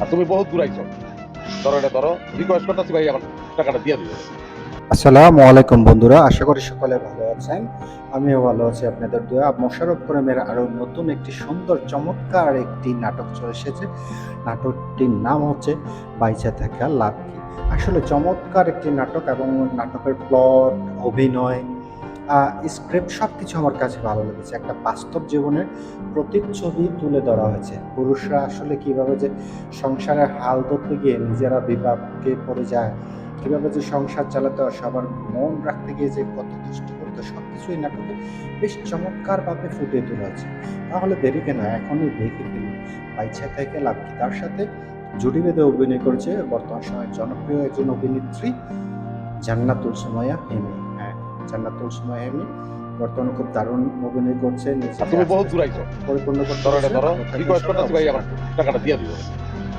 আর তুমি বহুত দূর আইছো। ধরো এটা, ধরো। রিকোয়েস্ট করতেছি ভাই আমার টাকাটা দিয়ে দিবে আসসালামু আলাইকুম বন্ধুরা, আশা করি সকলে ভালো আছেন। আমিও ভালো আছি আপনাদের দোয়া। মোশারফ করিমের আরও নতুন একটি সুন্দর, চমৎকার একটি নাটক চলে এসেছে। নাটকটির নাম হচ্ছে বাইচা থাকা লাভ আসলে চমৎকার একটি নাটক এবং নাটকের প্লট অভিনয় স্ক্রিপ্ট সব কিছু আমার কাছে ভালো লেগেছে। একটা বাস্তব জীবনের প্রতিচ্ছবি তুলে ধরা হয়েছে। পুরুষরা আসলে কীভাবে যে সংসারের হাল ধরতে গিয়ে নিজেরা বিপাকে পড়ে যায় কীভাবে যে সংসার চালাতে হয় সবার মন রাখতে গিয়ে যে কত কষ্ট করতে হয়, সবকিছুই নাটকে বেশ চমৎকারভাবে ফুটিয়ে তোলা হয়েছে। তাহলে দেরি কেন? এখনই দেখে ফেলুন। বাইচা থেকে লাভ কি? তার সাথে জুটি বেঁধে অভিনয় করেছে বর্তমান সময়ে জনপ্রিয় একজন অভিনেত্রী জান্নাতুল সুমাইয়া হেমি। জান্নাতুল সুমাইমি বর্তমানে খুব দারুণ অভিনয় করছে তুমি বহুত দূর আইছো পরিপূর্ণ করতে রিকোয়েস্ট করতে ভাই আমার টাকাটা দিয়ে দিবে